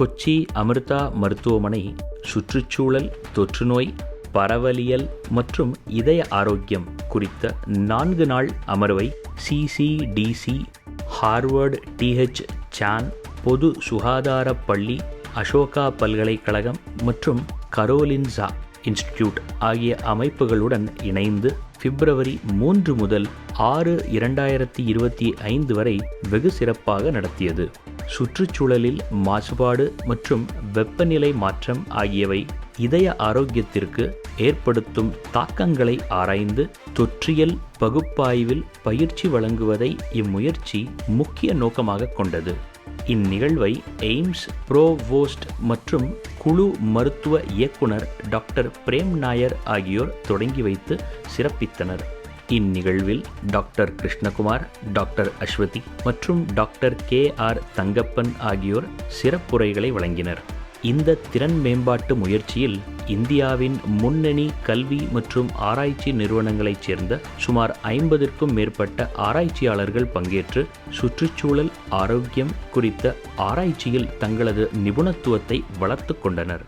கொச்சி அமிர்தா மருத்துவமனை சுற்றுச்சூழல் தொற்றுநோய் பரவலியல் மற்றும் இதய ஆரோக்கியம் குறித்த நான்கு நாள் அமர்வை சிசிடிசி ஹார்வர்ட் டிஹெச் சான் பொது சுகாதார பள்ளி அசோகா பல்கலைக்கழகம் மற்றும் கரோலின்சா இன்ஸ்டிடியூட் ஆகிய அமைப்புகளுடன் இணைந்து பிப்ரவரி மூன்று முதல் ஆறு இரண்டாயிரத்தி இருபத்தி ஐந்து வரை வெகு சிறப்பாக நடத்தியது. சுற்றுச்சூழலில் மாசுபாடு மற்றும் வெப்பநிலை மாற்றம் ஆகியவை இதய ஆரோக்கியத்திற்கு ஏற்படுத்தும் தாக்கங்களை ஆராய்ந்து தொற்றியல் பகுப்பாய்வில் பயிற்சி வழங்குவதை இம்முயற்சி முக்கிய நோக்கமாக கொண்டது. இந்நிகழ்வை எய்ம்ஸ் ப்ரோவோஸ்ட் மற்றும் குழு மருத்துவ இயக்குனர் டாக்டர் பிரேம் நாயர் ஆகியோர் தொடங்கி வைத்து சிறப்பித்தனர். இந்நிகழ்வில் டாக்டர் கிருஷ்ணகுமார் டாக்டர் அஸ்வதி மற்றும் டாக்டர் கே ஆர் தங்கப்பன் ஆகியோர் சிறப்புரைகளை வழங்கினர். இந்த திறன் மேம்பாட்டு முயற்சியில் இந்தியாவின் முன்னணி கல்வி மற்றும் ஆராய்ச்சி நிறுவனங்களைச் சேர்ந்த சுமார் ஐம்பதிற்கும் மேற்பட்ட ஆராய்ச்சியாளர்கள் பங்கேற்று சுற்றுச்சூழல் ஆரோக்கியம் குறித்த ஆராய்ச்சியில் தங்களது நிபுணத்துவத்தை வளர்த்து கொண்டனர்.